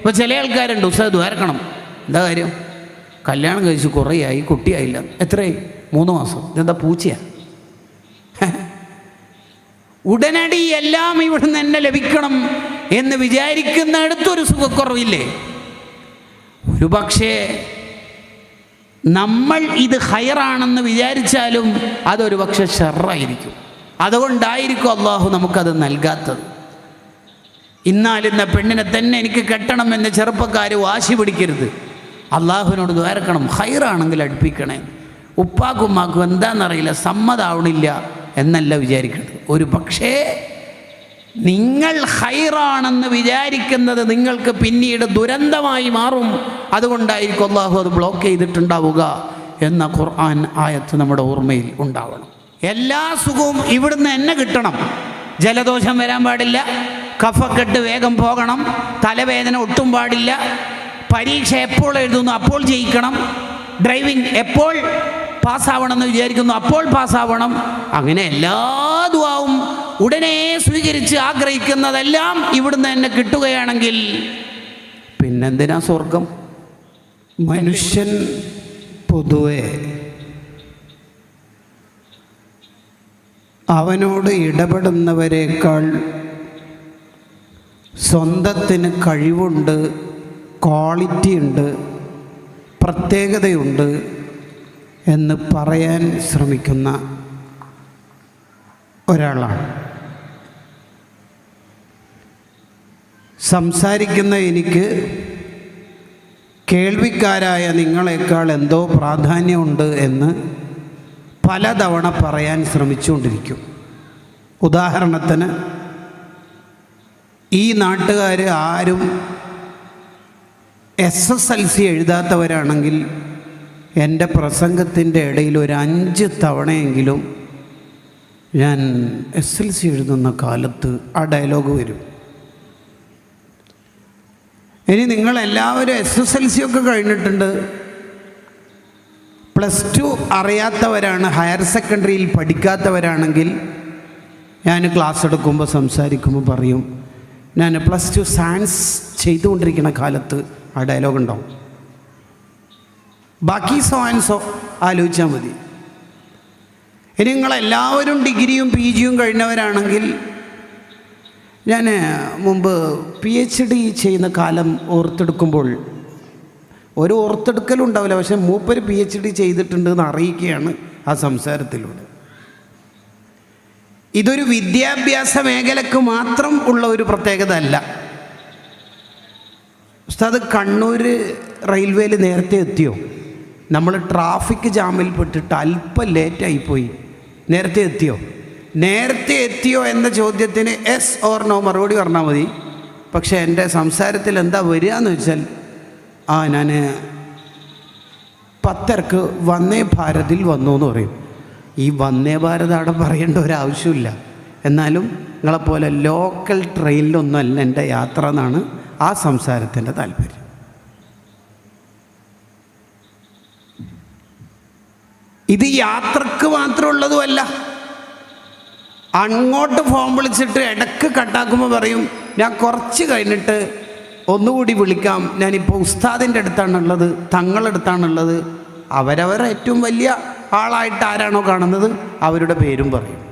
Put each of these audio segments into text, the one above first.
ഇപ്പോൾ ചില ആൾക്കാരുണ്ട് ഉസ്താദ് ദ്വാരക്കണം എന്താ കാര്യം? കല്യാണം കഴിച്ച് കുറേയായി കുട്ടിയായില്ല. എത്രയായി? മൂന്ന് മാസം. ഇതെന്താ പൂച്ചയാണ് ഉടനടി എല്ലാം ഇവിടുന്ന് എന്നെ ലഭിക്കണം എന്ന് വിചാരിക്കുന്നിടത്തൊരു സുഖക്കുറവില്ലേ? ഒരു പക്ഷേ നമ്മൾ ഇത് ഹയറാണെന്ന് വിചാരിച്ചാലും അതൊരു പക്ഷെ ഷെറായിരിക്കും. അതുകൊണ്ടായിരിക്കും അള്ളാഹു നമുക്കത് നൽകാത്തത്. ഇന്നാലിന്ന പെണ്ണിനെ തന്നെ എനിക്ക് കെട്ടണം എന്ന് ചെറുപ്പക്കാർ വാശി പിടിക്കരുത്. അള്ളാഹുവിനോട് ദ്വാരക്കണം ഹൈറാണെങ്കിൽ അടുപ്പിക്കണേ. ഉപ്പാക്കും ഉമ്മാക്കും എന്താണെന്നറിയില്ല സമ്മതാവണില്ല എന്നല്ല വിചാരിക്കരുത് ഒരു പക്ഷേ നിങ്ങൾ ഹൈറാണെന്ന് വിചാരിക്കുന്നത് നിങ്ങൾക്ക് പിന്നീട് ദുരന്തമായി മാറും. അതുകൊണ്ടായിരിക്കും അള്ളാഹു അത് ബ്ലോക്ക് ചെയ്തിട്ടുണ്ടാവുക എന്ന ഖുർആൻ ആയത്ത് നമ്മുടെ ഓർമ്മയിൽ ഉണ്ടാവണം. എല്ലാ സുഖവും ഇവിടുന്ന് തന്നെ കിട്ടണം. ജലദോഷം വരാൻ പാടില്ല. കഫക്കെട്ട് വേഗം പോകണം. തലവേദന ഒട്ടും പാടില്ല. പരീക്ഷ എപ്പോൾ എഴുതുന്നു? അപ്പോൾ ജയിക്കണം. ഡ്രൈവിംഗ് എപ്പോൾ പാസ്സാവണമെന്ന് വിചാരിക്കുന്നു? അപ്പോൾ പാസ്സാവണം. അങ്ങനെ എല്ലാ ദുവാവും ഉടനെ സ്വീകരിച്ച് ആഗ്രഹിക്കുന്നതെല്ലാം ഇവിടുന്ന് തന്നെ കിട്ടുകയാണെങ്കിൽ പിന്നെന്തിനാ സ്വർഗം മനുഷ്യൻ പൊതുവെ അവനോട് ഇടപെടുന്നവരെക്കാൾ സ്വന്തത്തിന് കഴിവുണ്ട് ക്വാളിറ്റി ഉണ്ട് പ്രത്യേകതയുണ്ട് എന്ന് പറയാൻ ശ്രമിക്കുന്ന ഒരാളാണ്. സംസാരിക്കുന്ന എനിക്ക് കേൾവിക്കാരായ നിങ്ങളെക്കാൾ എന്തോ പ്രാധാന്യമുണ്ട് എന്ന് പലതവണ പറയാൻ ശ്രമിച്ചുകൊണ്ടിരിക്കും. ഉദാഹരണത്തിന് ഈ നാട്ടുകാർ ആരും എസ് എസ് എൽ സി എഴുതാത്തവരാണെങ്കിൽ എന്റെ പ്രസംഗത്തിന്റെ ഇടയിൽ ഒരു അഞ്ച് തവണയെങ്കിലും ഞാൻ എസ് എൽ സി എഴുതുന്ന കാലത്ത് ആ ഡയലോഗ് വരും. ഇനി നിങ്ങളെല്ലാവരും എസ് എസ് എൽ സി ഒക്കെ കഴിഞ്ഞിട്ടുണ്ട്. പ്ലസ് ടു അറിയാത്തവരാണ് ഹയർ സെക്കൻഡറിയിൽ പഠിക്കാത്തവരാണെങ്കിൽ ഞാൻ ക്ലാസ് എടുക്കുമ്പോൾ സംസാരിക്കുമ്പോൾ പറയും ഞാൻ പ്ലസ് ടു സയൻസ് ചെയ്തുകൊണ്ടിരിക്കുന്ന കാലത്ത് ആ ഡയലോഗ് ഉണ്ടാവും. ബാക്കി സയൻസോ ആലോചിച്ചാൽ മതി. ഇനി നിങ്ങളെല്ലാവരും ഡിഗ്രിയും പി ജിയും കഴിഞ്ഞവരാണെങ്കിൽ ഞാൻ മുമ്പ് പി എച്ച് ഡി ചെയ്യുന്ന കാലം ഓർത്തെടുക്കുമ്പോൾ ഒരു ഓർത്തെടുക്കലും ഉണ്ടാവില്ല. പക്ഷെ മൂപ്പർ പി എച്ച് ഡി ചെയ്തിട്ടുണ്ടെന്ന് അറിയിക്കുകയാണ് ആ സംസാരത്തിലൂടെ. ഇതൊരു വിദ്യാഭ്യാസ മേഖലക്ക് മാത്രം ഉള്ള ഒരു പ്രത്യേകത അല്ല ഉസ്താദ് കണ്ണൂർ റെയിൽവേയിൽ നേരത്തെ എത്തിയോ? നമ്മൾ ട്രാഫിക് ജാമിൽ പെട്ടിട്ട് അല്പം ലേറ്റായിപ്പോയി. നേരത്തെ എത്തിയോ? നേരത്തെ എത്തിയോ എന്ന ചോദ്യത്തിന് എസ് ഓർ നോ മറുപടി പറഞ്ഞാൽ മതി. പക്ഷേ എന്റെ സംസാരത്തിൽ എന്താ വരിക എന്ന് വെച്ചാൽ ആ ഞാൻ പത്തരക്ക് വന്നേ ഭാരതിൽ വന്നു എന്ന് പറയും. ഈ വന്നേ ഭാരത് അവിടെ പറയേണ്ട ഒരാവശ്യമില്ല എന്നാലും നിങ്ങളെപ്പോലെ ലോക്കൽ ട്രെയിനിലൊന്നുമല്ല എന്റെ യാത്ര എന്നാണ് ആ സംസാരത്തിന്റെ താല്പര്യം. ഇത് യാത്രയ്ക്ക് മാത്രമുള്ളതുമല്ല അങ്ങോട്ട് ഫോൺ വിളിച്ചിട്ട് ഇടയ്ക്ക് കട്ടാക്കുമ്പോൾ പറയും ഞാൻ കുറച്ച് കഴിഞ്ഞിട്ട് ഒന്നുകൂടി വിളിക്കാം. ഞാനിപ്പോൾ ഉസ്താദിന്റെ അടുത്താണുള്ളത് തങ്ങളടുത്താണുള്ളത്. അവരവർ ഏറ്റവും വലിയ ആളായിട്ട് ആരാണോ കാണുന്നത്? അവരുടെ പേരും പറയും.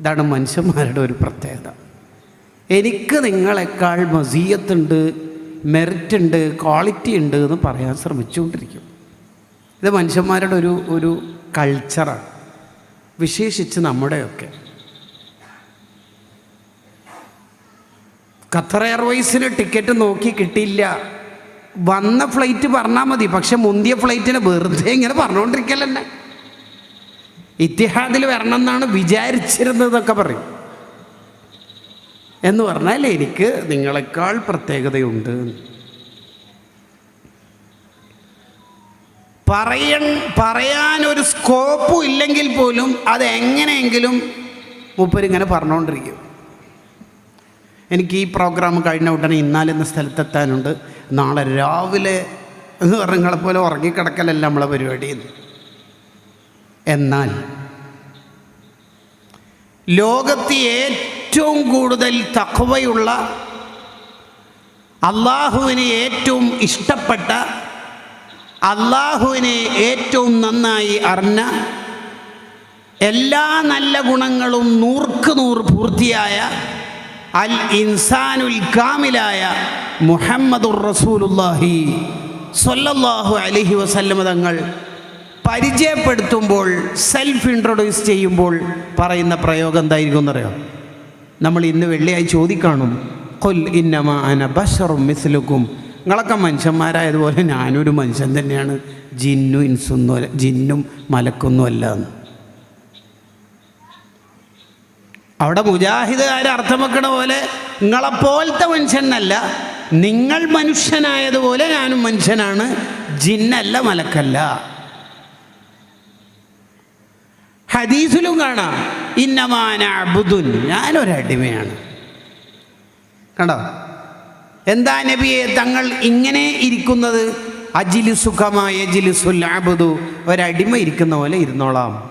ഇതാണ് മനുഷ്യന്മാരുടെ ഒരു പ്രത്യേകത. എനിക്ക് നിങ്ങളെക്കാൾ മസീയത്തുണ്ട് മെറിറ്റ് ഉണ്ട് ക്വാളിറ്റി ഉണ്ട് എന്ന് പറയാൻ ശ്രമിച്ചുകൊണ്ടിരിക്കും. ഇത് മനുഷ്യന്മാരുടെ ഒരു ഒരു കൾച്ചറാണ്. വിശേഷിച്ച് നമ്മുടെയൊക്കെ. ഖത്തർ എയർവേസിന് ടിക്കറ്റ് നോക്കി കിട്ടിയില്ല. വന്ന ഫ്ലൈറ്റ് പറഞ്ഞാൽ മതി. പക്ഷെ മുന്തിയ ഫ്ലൈറ്റിനെ വെറുതെ ഇങ്ങനെ പറഞ്ഞുകൊണ്ടിരിക്കലെന്നെ ഇത്തിഹാദിൽ വരണം എന്നാണ് വിചാരിച്ചിരുന്നതൊക്കെ പറയും. എന്ന് പറഞ്ഞാൽ എനിക്ക് നിങ്ങളെക്കാൾ പ്രത്യേകതയുണ്ട്. പറയൻ പറയാൻ ഒരു സ്കോപ്പും ഇല്ലെങ്കിൽ പോലും അതെങ്ങനെയെങ്കിലും മൂപ്പരിങ്ങനെ പറഞ്ഞുകൊണ്ടിരിക്കും എനിക്ക് ഈ പ്രോഗ്രാം കഴിഞ്ഞ ഉടനെ ഇന്നാലെന്ന സ്ഥലത്തെത്താനുണ്ട്. നാളെ രാവിലെ എന്ന് പറഞ്ഞ പോലെ ഉറങ്ങിക്കിടക്കലല്ല നമ്മളെ പരിപാടി എന്നാൽ ലോകത്ത് ഏറ്റവും കൂടുതൽ തക്കവയുള്ള അള്ളാഹുവിന് ഏറ്റവും ഇഷ്ടപ്പെട്ട അള്ളാഹുവിനെ ഏറ്റവും നന്നായി അറിഞ്ഞ എല്ലാ നല്ല ഗുണങ്ങളും നൂർക്ക് നൂറ് പൂർത്തിയായ അൽ ഇൻസാനുൽ കാമിലായ മുഹമ്മദുർ റസൂലുല്ലാഹി സ്വല്ലല്ലാഹു അലൈഹി വസല്ലമ തങ്ങൾ പരിചയപ്പെടുത്തുമ്പോൾ സെൽഫ് ഇൻട്രൊഡ്യൂസ് ചെയ്യുമ്പോൾ പറയുന്ന പ്രയോഗം എന്തായിരിക്കും എന്നറിയാം? നമ്മൾ ഇന്ന് വെള്ളിയായി ചോദിക്കാണും. കൊൽ ഇന്നമ അന ബഷറും മിസ്ലുക്കും. നിങ്ങളൊക്കെ മനുഷ്യന്മാരായതുപോലെ ഞാനൊരു മനുഷ്യൻ തന്നെയാണ്. ജിന്നു ഇൻസൊന്നും ജിന്നും മലക്കൊന്നും അല്ല എന്ന്. അവിടെ മുജാഹിദുകാർ അർത്ഥം വെക്കണ പോലെ നിങ്ങളെപ്പോലത്തെ മനുഷ്യനല്ല. നിങ്ങൾ മനുഷ്യനായതുപോലെ ഞാനും മനുഷ്യനാണ്. ജിന്നല്ല മലക്കല്ല. ഹദീസിലും കാണാം. ഇന്നമാന അബുദുൻ ഞാനൊരടിമയാണ്. കണ്ടോ? എന്താ നബിയെ തങ്ങൾ ഇങ്ങനെ ഇരിക്കുന്നത്? അജിലിസുഖമായ അജിലുസുൽ അബുദു. ഒരടിമ ഇരിക്കുന്ന പോലെ ഇരുന്നോളാം.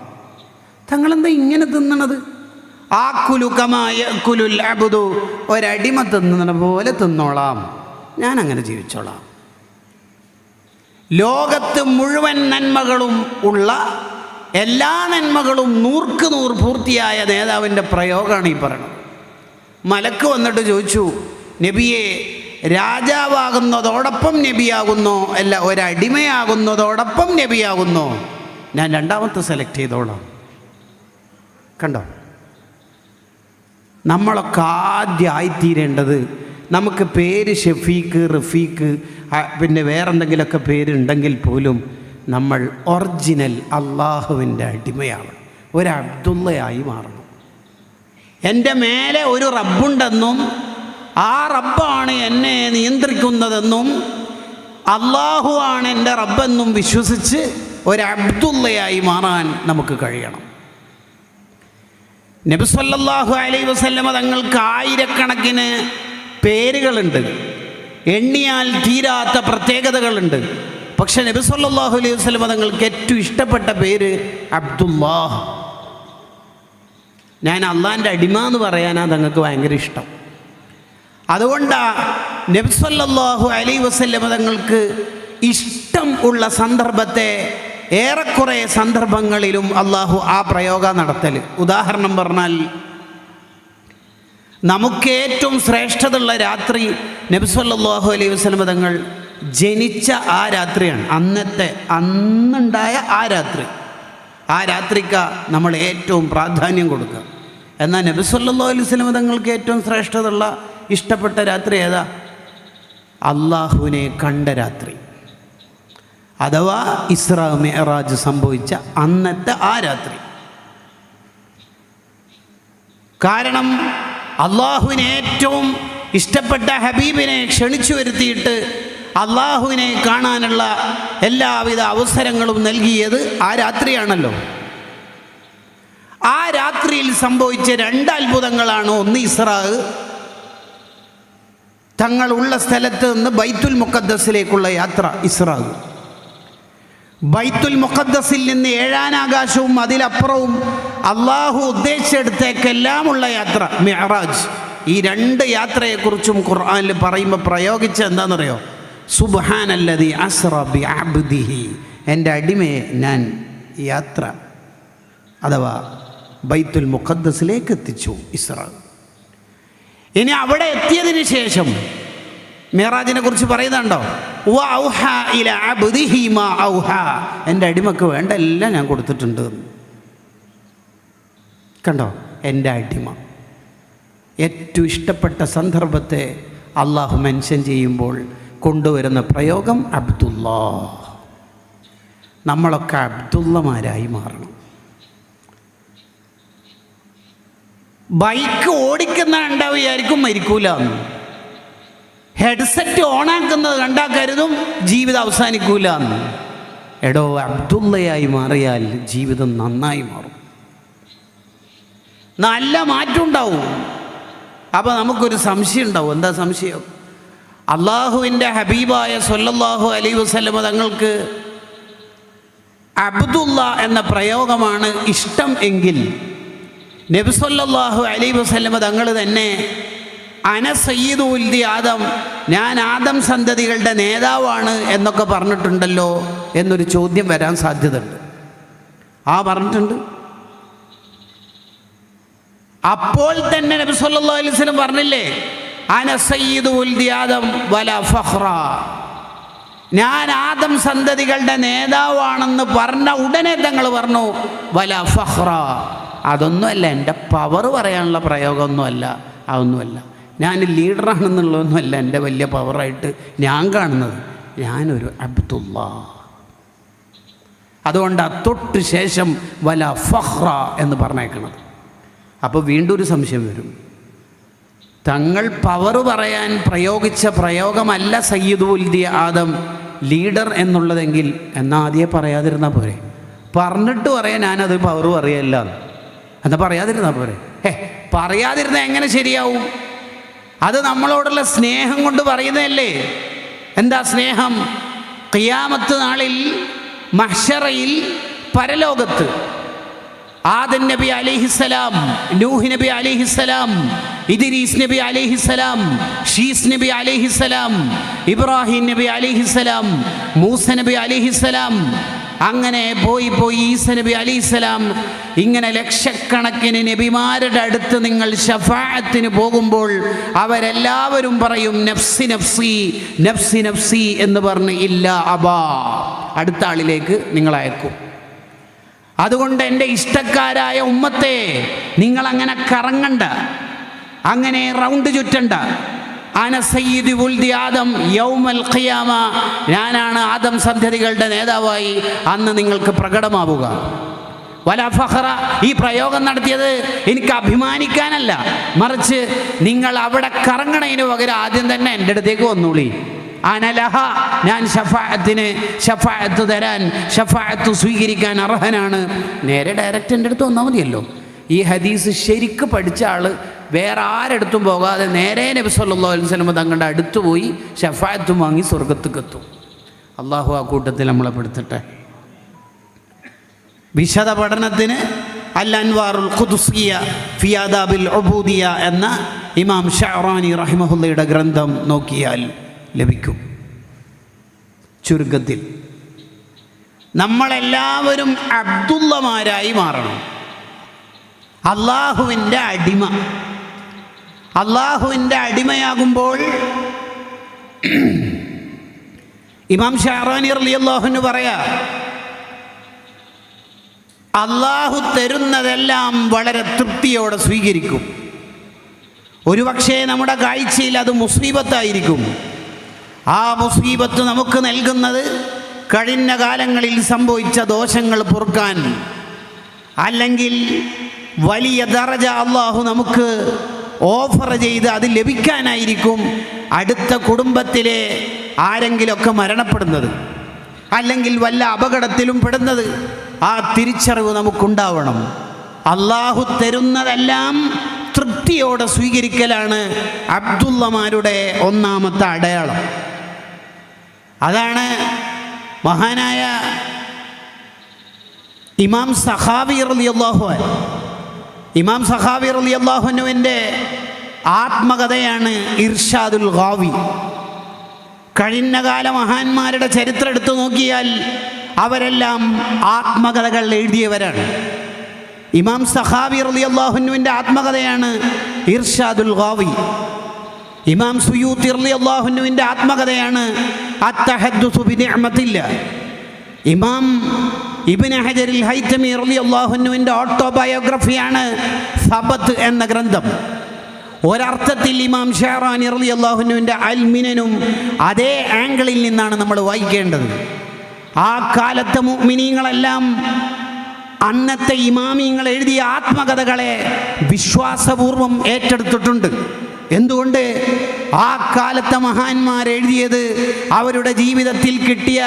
തങ്ങളെന്താ ഇങ്ങനെ തിന്നണത്? ആ കുലുക്കമായ കുലുൽ അബുദു. ഒരടിമ തിന്നണ പോലെ തിന്നോളാം. ഞാൻ അങ്ങനെ ജീവിച്ചോളാം. ലോകത്ത് മുഴുവൻ നന്മകളും ഉള്ള എല്ലാ നന്മകളും നൂർക്ക് നൂർ പൂർത്തിയായ നേതാവിന്റെ പ്രയോഗമാണ് ഈ പറയുന്നത് മലക്ക് വന്നിട്ട് ചോദിച്ചു നബിയെ രാജാവാകുന്നതോടൊപ്പം നബിയാകുന്നോ? അല്ല ഒരടിമയാകുന്നതോടൊപ്പം നബിയാകുന്നോ? ഞാൻ രണ്ടാമത്തെ സെലക്ട് ചെയ്തോളാം. കണ്ടോ? നമ്മളൊക്കെ ആദ്യം ആയിത്തീരേണ്ടത് നമുക്ക് പേര് ഷെഫീക്ക് റഫീക്ക് പിന്നെ വേറെന്തെങ്കിലുമൊക്കെ പേരുണ്ടെങ്കിൽ പോലും നമ്മൾ ഒറിജിനൽ അള്ളാഹുവിന്റെ അടിമയാണ്. ഒരു അബ്ദുള്ളയായി മാറണം എന്റെ മേലെ ഒരു റബ്ബുണ്ടെന്നും ആ റബ്ബാണ് എന്നെ നിയന്ത്രിക്കുന്നതെന്നും അള്ളാഹു ആണ് എന്റെ റബ്ബെന്നും വിശ്വസിച്ച് ഒരു അബ്ദുള്ളയായി മാറാൻ നമുക്ക് കഴിയണം. നബിസ്വല്ലാഹു അലൈ വസല്ലമ തങ്ങൾക്ക് ആയിരക്കണക്കിന് പേരുകളുണ്ട്. എണ്ണിയാൽ തീരാത്ത പ്രത്യേകതകളുണ്ട്. പക്ഷെ നബിസ്വല്ലാഹു അലൈഹി വസല്ലമ തങ്ങൾക്ക് ഏറ്റവും ഇഷ്ടപ്പെട്ട പേര് അബ്ദുല്ലാഹ്. ഞാൻ അള്ളാന്റെ അടിമ എന്ന് പറയാനാണ് തങ്ങൾക്ക് ഭയങ്കര ഇഷ്ടം. അതുകൊണ്ടാണ് നബ്സല്ലാഹു അലൈ വസല്ലമ തങ്ങൾക്ക് ഇഷ്ടം ഉള്ള സന്ദർഭത്തെ ഏറെക്കുറെ സന്ദർഭങ്ങളിലും അള്ളാഹു ആ പ്രയോഗം നടത്തൽ ഉദാഹരണം പറഞ്ഞാൽ നമുക്ക് ഏറ്റവും ശ്രേഷ്ഠതയുള്ള രാത്രി നബ്സല്ലാഹു അലൈഹി വസല്ലമ തങ്ങൾ ജനിച്ച ആ രാത്രിയാണ്. അന്നത്തെ അന്നുണ്ടായ ആ രാത്രി. ആ രാത്രിക്ക നമ്മൾ ഏറ്റവും പ്രാധാന്യം കൊടുക്കുക. എന്നാൽ നബിസ്വല്ലാ വസല്ലം തങ്ങൾക്ക് ഏറ്റവും ശ്രേഷ്ഠതയുള്ള ഇഷ്ടപ്പെട്ട രാത്രി ഏതാ? അള്ളാഹുവിനെ കണ്ട രാത്രി. അഥവാ ഇസ്രാ മെഹറാജ് സംഭവിച്ച അന്നത്തെ ആ രാത്രി. കാരണം അള്ളാഹുവിന് ഏറ്റവും ഇഷ്ടപ്പെട്ട ഹബീബിനെ ക്ഷണിച്ചു വരുത്തിയിട്ട് അള്ളാഹുവിനെ കാണാനുള്ള എല്ലാവിധ അവസരങ്ങളും നൽകിയത് ആ രാത്രിയാണല്ലോ. ആ രാത്രിയിൽ സംഭവിച്ച രണ്ട് അത്ഭുതങ്ങളാണ് ഒന്ന് ഇസ്രാഹ് തങ്ങളുള്ള സ്ഥലത്ത് നിന്ന് ബൈത്തുൽ മുഖദ്ദസിലേക്കുള്ള യാത്ര ഇസ്രാഹ് ബൈത്തുൽ മുഖദ്ദസിൽ നിന്ന് ഏഴാനാകാശവും അതിലപ്പുറവും അള്ളാഹു ഉദ്ദേശിച്ചെടുത്തേക്കെല്ലാമുള്ള യാത്ര മെഹറാജ് ഈ രണ്ട് യാത്രയെക്കുറിച്ചും ഖുർആനിൽ പറയുമ്പോൾ പ്രയോഗിച്ച എന്താണെന്നറിയോ? സുബാനല്ലതി അസ്റ ബി അബ്ദിഹി എന്റെ അടിമയെ ഞാൻ യാത്ര അഥവാ ബൈത്തുൽ മുഖദ്ദസിലേക്ക് എത്തിച്ചു ഇസ്ര ഇനി അവിടെ എത്തിയതിന് ശേഷം മെഹറാജിനെ കുറിച്ച് പറയുന്നുണ്ടോ? എന്റെ അടിമക്ക് വേണ്ട എല്ലാം ഞാൻ കൊടുത്തിട്ടുണ്ട്. കണ്ടോ? എന്റെ അടിമ. ഏറ്റവും ഇഷ്ടപ്പെട്ട സന്ദർഭത്തെ അള്ളാഹു മെൻഷൻ ചെയ്യുമ്പോൾ കൊണ്ടുവരുന്ന പ്രയോഗം അബ്ദുള്ള നമ്മളൊക്കെ അബ്ദുള്ളമാരായി മാറണം. ബൈക്ക് ഓടിക്കുന്ന ഉണ്ടാവുകയായിരിക്കും വിചാരിക്കും മരിക്കൂല എന്ന് ഹെഡ്സെറ്റ് ഓണാക്കുന്നത് കണ്ടാ കരുതും ജീവിതം അവസാനിക്കൂല എന്ന്. എടോ അബ്ദുള്ളയായി മാറിയാൽ ജീവിതം നന്നായി മാറും. നല്ല മാറ്റം ഉണ്ടാവും. അപ്പോൾ നമുക്കൊരു സംശയം ഉണ്ടാവും. എന്താ സംശയം? അള്ളാഹുവിന്റെ ഹബീബായ സൊല്ലാഹു അലൈ വസ്ലമ തങ്ങൾക്ക് അബ്ദുള്ള എന്ന പ്രയോഗമാണ് ഇഷ്ടം എങ്കിൽ നബിസൊല്ലാഹു അലൈ വസ്ലമ തങ്ങൾ തന്നെ അന സയ്യിദ് ആദം. ഞാൻ ആദം സന്തതികളുടെ നേതാവാണ് എന്നൊക്കെ പറഞ്ഞിട്ടുണ്ടല്ലോ എന്നൊരു ചോദ്യം വരാൻ സാധ്യതയുണ്ട്. ആ പറഞ്ഞിട്ടുണ്ട്. അപ്പോൾ തന്നെ നബി സല്ലല്ലാഹു അലൈഹി വസല്ലം പറഞ്ഞില്ലേ? അന സയ്യിദ് ആദം വല ഫഹ്റ ഞാൻ ആദം സന്തതികളുടെ നേതാവാണെന്ന് പറഞ്ഞ ഉടനെ തങ്ങൾ പറഞ്ഞു വല ഫഹ്റ അതൊന്നുമല്ല എന്റെ പവർ പറയാനുള്ള പ്രയോഗമൊന്നുമല്ല അതൊന്നുമല്ല. ഞാൻ ലീഡറാണെന്നുള്ളതൊന്നുമല്ല എന്റെ വലിയ പവറായിട്ട് ഞാൻ കാണുന്നത്. ഞാനൊരു അബ്ദുള്ള. അതുകൊണ്ട് തൊട്ട് ശേഷം വല ഫഹ്റ എന്ന് പറഞ്ഞേക്കണത്. അപ്പോൾ വീണ്ടും ഒരു സംശയം വരും. തങ്ങൾ പവർ പറയാൻ പ്രയോഗിച്ച പ്രയോഗമല്ല സയ്യിദ് ഉൽദി ആദം ലീഡർ എന്നുള്ളതെങ്കിൽ എന്നാ ആദ്യമേ പറയാതിരുന്നാൽ പോരെ. പറഞ്ഞിട്ട് പറയാൻ ഞാനത് പവർ പറയല്ല. എന്നാൽ പറയാതിരുന്നാൽ പോരെ. ഹേ പറയാതിരുന്നാൽ എങ്ങനെ ശരിയാവും? അത് നമ്മളോടുള്ള സ്നേഹം കൊണ്ട് പറയുന്നതല്ലേ? എന്താ സ്നേഹം? ഖിയാമത്ത് നാളിൽ മഹ്ഷറയിൽ പരലോകത്ത്. ആദൻ നബി അലിഹിസലാം നൂഹ് നബി അലിഹിസലാം ഇദ്രീസ് നബി അലിഹിസലാം ഷീസ് നബി അലിഹിസലാം ഇബ്രാഹിം നബി അലിഹിസലാം മൂസ നബി അലിഹിസലാം അങ്ങനെ പോയി പോയി ഈസ നബി അലിസ്ലാം ഇങ്ങനെ ലക്ഷക്കണക്കിന് നബിമാരുടെ അടുത്ത് നിങ്ങൾ ഷഫാത്തിന് പോകുമ്പോൾ അവരെല്ലാവരും പറയും നഫ്സി നഫ്സി നഫ്സി നഫ്സി എന്ന് പറഞ്ഞ് ഇല്ല അബാ അടുത്ത ആളിലേക്ക് നിങ്ങൾ അയക്കും. അതുകൊണ്ട് എന്റെ ഇഷ്ടക്കാരായ ഉമ്മത്തെ നിങ്ങൾ അങ്ങനെ കറങ്ങണ്ട അങ്ങനെ റൗണ്ട് ചുറ്റണ്ട. ഉൽദി ആദം യൗമൽ ഖിയാമ. ഞാനാണ് ആദം സന്ധ്യതികളുടെ നേതാവായി. അന്ന് നിങ്ങൾക്ക് പ്രകടമാവുക. വല ഫഹറ ഈ പ്രയോഗം നടത്തിയത് എനിക്ക് അഭിമാനിക്കാനല്ല. മറിച്ച് നിങ്ങൾ അവിടെ കറങ്ങണതിന് പകരം ആദ്യം തന്നെ എന്റെ അടുത്തേക്ക് വന്നൂളി. അനലഹ ഞാൻ ഷഫായത്തിന് ഷഫായത്ത് തരാൻ ഷഫായത്ത് സ്വീകരിക്കാൻ അർഹനാണ്. നേരെ ഡയറക്റ്റ് എന്റെ അടുത്ത് വന്നാൽ മതിയല്ലോ. ഈ ഹദീസ് ശരിക്ക് പഠിച്ച ആൾ വേറെ ആരെടുത്തും പോകാതെ നേരെ നബി സല്ലാ വസല്ലം തങ്ങളുടെ അടുത്ത് പോയി ഷഫായത്തും വാങ്ങി സ്വർഗത്തേക്കെത്തും അള്ളാഹു ആ കൂട്ടത്തിൽ നമ്മളെ പെടുത്തട്ടെ. വിശദ പഠനത്തിന് അൽ അൻവാറുൽ ഖുദുസിയ ഫിയാദാബിൽ ഒബൂദിയ എന്ന ഇമാം ഷഹറാനി റഹിമഹുല്ലയുടെ ഗ്രന്ഥം നോക്കിയാൽ ലഭിക്കും. ചുരുക്കത്തിൽ. നമ്മളെല്ലാവരും അബ്ദുള്ളമാരായി മാറണം. അള്ളാഹുവിന്റെ അടിമ. അള്ളാഹുവിന്റെ അടിമയാകുമ്പോൾ ഇമാം ഷാറാനി അലി റളിയല്ലാഹുവിന് പറയാ അള്ളാഹു തരുന്നതെല്ലാം വളരെ തൃപ്തിയോടെ സ്വീകരിക്കും. ഒരുപക്ഷേ നമ്മുടെ കാഴ്ചയിൽ അത് മുസീബത്തായിരിക്കും ആ മുസീബത്ത് നമുക്ക് നൽകുന്നത് കഴിഞ്ഞ കാലങ്ങളിൽ സംഭവിച്ച ദോഷങ്ങൾ പൊറുക്കാൻ അല്ലെങ്കിൽ വലിയ ദറജ അള്ളാഹു നമുക്ക് ഓഫർ ചെയ്ത് അത് ലഭിക്കാനായിരിക്കും അടുത്ത കുടുംബത്തിലെ ആരെങ്കിലുമൊക്കെ മരണപ്പെടുന്നത് അല്ലെങ്കിൽ വല്ല അപകടത്തിലും പെടുന്നത്. ആ തിരിച്ചറിവ് നമുക്കുണ്ടാവണം. അള്ളാഹു തരുന്നതെല്ലാം തൃപ്തിയോടെ സ്വീകരിക്കലാണ് അബ്ദുള്ളമാരുടെ ഒന്നാമത്തെ അടയാളം. അതാണ് മഹാനായ ഇമാം സഹാബി അൻഹു. ഇമാം സഹാബി അള്ളാഹുനുവിന്റെ ആത്മകഥയാണ് ഇർഷാദുൽ ഗാവി കഴിഞ്ഞകാല മഹാന്മാരുടെ ചരിത്രം എടുത്തു നോക്കിയാൽ അവരെല്ലാം ആത്മകഥകൾ എഴുതിയവരാണ്. ഇമാം സഹാബി അള്ളാഹുനുവിന്റെ ആത്മകഥയാണ് ഇർഷാദുൽ ഗാവി ഇമാം സുയൂത്തി അള്ളാഹുനുവിന്റെ ആത്മകഥയാണ് അത്തഹദ്ദുസു അഹമ്മത്തില്ല ഇമാം ഇബ്നു ഹജറിൽ ഹൈത്തമി റലി അള്ളാഹുനുവിന്റെ ഓട്ടോബയോഗ്രഫിയാണ് സബത്ത് എന്ന ഗ്രന്ഥം. ഒരർത്ഥത്തിൽ ഇമാം ഷെഹറാനി അള്ളാഹുനുവിന്റെ അൽമിനനും അതേ ആംഗിളിൽ നിന്നാണ് നമ്മൾ വായിക്കേണ്ടത്. ആ കാലത്തെ മിനിങ്ങളെല്ലാം അന്നത്തെ ഇമാമിങ്ങൾ എഴുതിയ ആത്മകഥകളെ വിശ്വാസപൂർവം ഏറ്റെടുത്തിട്ടുണ്ട്. എന്തുകൊണ്ട് ആ കാലത്തെ മഹാന്മാർ എഴുതിയത്? അവരുടെ ജീവിതത്തിൽ കിട്ടിയ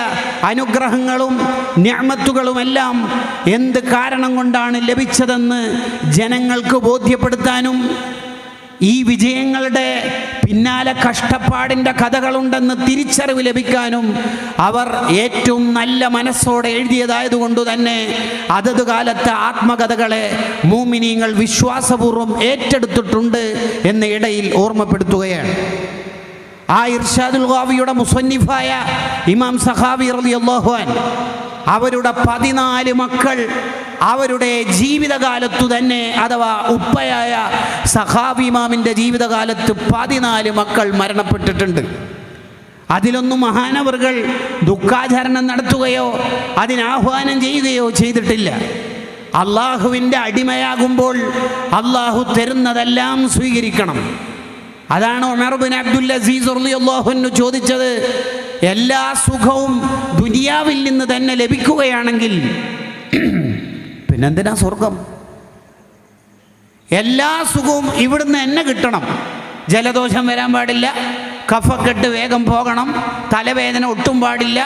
അനുഗ്രഹങ്ങളും ഞാമത്തുകളുമെല്ലാം എന്ത് കാരണം കൊണ്ടാണ് ലഭിച്ചതെന്ന് ജനങ്ങൾക്ക് ബോധ്യപ്പെടുത്താനും ഈ വിജയങ്ങളുടെ പിന്നാലെ കഷ്ടപ്പാടിന്റെ കഥകളുണ്ടെന്ന് തിരിച്ചറിവ് ലഭിക്കാനും അവർ ഏറ്റവും നല്ല മനസ്സോടെ എഴുതിയതായതുകൊണ്ട് തന്നെ അതത് കാലത്തെ ആത്മകഥകളെ മൂമിനിയങ്ങൾ വിശ്വാസപൂർവം ഏറ്റെടുത്തിട്ടുണ്ട് എന്ന ഇടയിൽ ഓർമ്മപ്പെടുത്തുകയാണ്. ആ ഇർഷാദുൽ ഗാവിയുടെ മുസന്നിഫായ ഇമാം സഹാബി റളിയല്ലാഹു അൻ അവരുടെ പതിനാല് മക്കൾ അവരുടെ ജീവിതകാലത്തു തന്നെ അഥവാ ഉപ്പയായ സഹാബിമാമിന്റെ ജീവിതകാലത്ത് പതിനാല് മക്കൾ മരണപ്പെട്ടിട്ടുണ്ട്. അതിലൊന്നും മഹാനവറുകൾ ദുഃഖാചരണം നടത്തുകയോ അതിനാഹ്വാനം ചെയ്യുകയോ ചെയ്തിട്ടില്ല. അള്ളാഹുവിന്റെ അടിമയാകുമ്പോൾ അള്ളാഹു തരുന്നതെല്ലാം സ്വീകരിക്കണം. അതാണ് ഉമർ ബിൻ അബ്ദുൽ അസീസ് അള്ളാഹുന്നു ചോദിച്ചത് എല്ലാ സുഖവും ദുനിയാവിൽ നിന്ന് തന്നെ ലഭിക്കുകയാണെങ്കിൽ പിന്നെന്തിനാ സ്വർഗം? എല്ലാ സുഖവും ഇവിടുന്ന് എന്നെ കിട്ടണം. ജലദോഷം വരാൻ പാടില്ല. കഫക്കെട്ട് വേഗം പോകണം. തലവേദന ഒട്ടും പാടില്ല.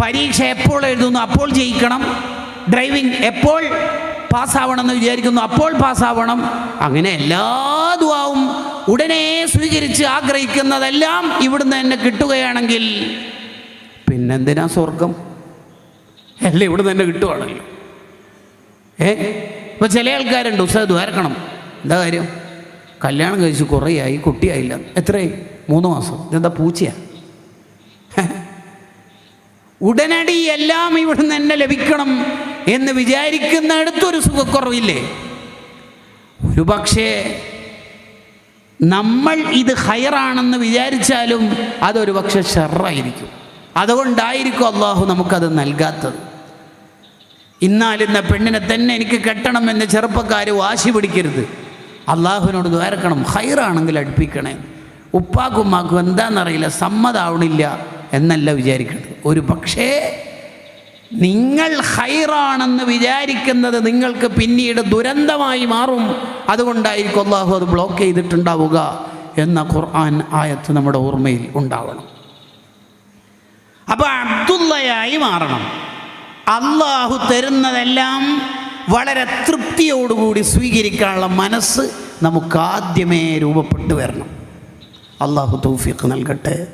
പരീക്ഷ എപ്പോൾ എഴുതുന്നു അപ്പോൾ ജയിക്കണം. ഡ്രൈവിംഗ് എപ്പോൾ പാസ്സാവണമെന്ന് വിചാരിക്കുന്നു അപ്പോൾ പാസ്സാവണം. അങ്ങനെ എല്ലാ ദുവാവും ഉടനെ സ്വീകരിച്ച് ആഗ്രഹിക്കുന്നതെല്ലാം ഇവിടുന്ന് തന്നെ കിട്ടുകയാണെങ്കിൽ പിന്നെന്തിനാ സ്വർഗം? എല്ലാം ഇവിടുന്ന് തന്നെ കിട്ടുവാണല്ലോ. ഏ? ഇപ്പോൾ ചില ആൾക്കാരുണ്ട് ഉസ്താദ് ദ്വാരക്കണം എന്താ കാര്യം? കല്യാണം കഴിച്ച് കുറേയായി കുട്ടിയായില്ല. എത്രയായി? മൂന്ന് മാസം. ഇതെന്താ പൂച്ചയാ? ഉടനടി എല്ലാം ഇവിടുന്ന് തന്നെ ലഭിക്കണം എന്ന് വിചാരിക്കുന്നിടത്തൊരു സുഖക്കുറവില്ലേ? ഒരു പക്ഷേ നമ്മൾ ഇത് ഹയറാണെന്ന് വിചാരിച്ചാലും അതൊരു പക്ഷെ ഷെറായിരിക്കും. അതുകൊണ്ടായിരിക്കും അള്ളാഹു നമുക്കത് നൽകാത്തത്. ഇന്നാലിന്ന പെണ്ണിനെ തന്നെ എനിക്ക് കെട്ടണമെന്ന് ചെറുപ്പക്കാർ വാശി പിടിക്കരുത്. അള്ളാഹുവിനോട് ദ്വാരക്കണം ഹൈറാണെങ്കിൽ അടുപ്പിക്കണേ. ഉപ്പാക്കും ഉമ്മാക്കും എന്താണെന്നറിയില്ല സമ്മതാവണില്ല എന്നല്ല വിചാരിക്കുന്നത് ഒരു പക്ഷേ നിങ്ങൾ ഹൈറാണെന്ന് വിചാരിക്കുന്നത് നിങ്ങൾക്ക് പിന്നീട് ദുരന്തമായി മാറും. അതുകൊണ്ടായിരിക്കും അള്ളാഹു അത് ബ്ലോക്ക് ചെയ്തിട്ടുണ്ടാവുക എന്ന ഖുർആൻ ആയത്ത് നമ്മുടെ ഓർമ്മയിൽ ഉണ്ടാവണം. അപ്പോൾ അബ്ദുള്ളയായി മാറണം. അള്ളാഹു തരുന്നതെല്ലാം വളരെ തൃപ്തിയോടുകൂടി സ്വീകരിക്കാനുള്ള മനസ്സ് നമുക്ക് ആദ്യമേ രൂപപ്പെട്ടു വരണം. അള്ളാഹു തൗഫീഖ് നൽകട്ടെ.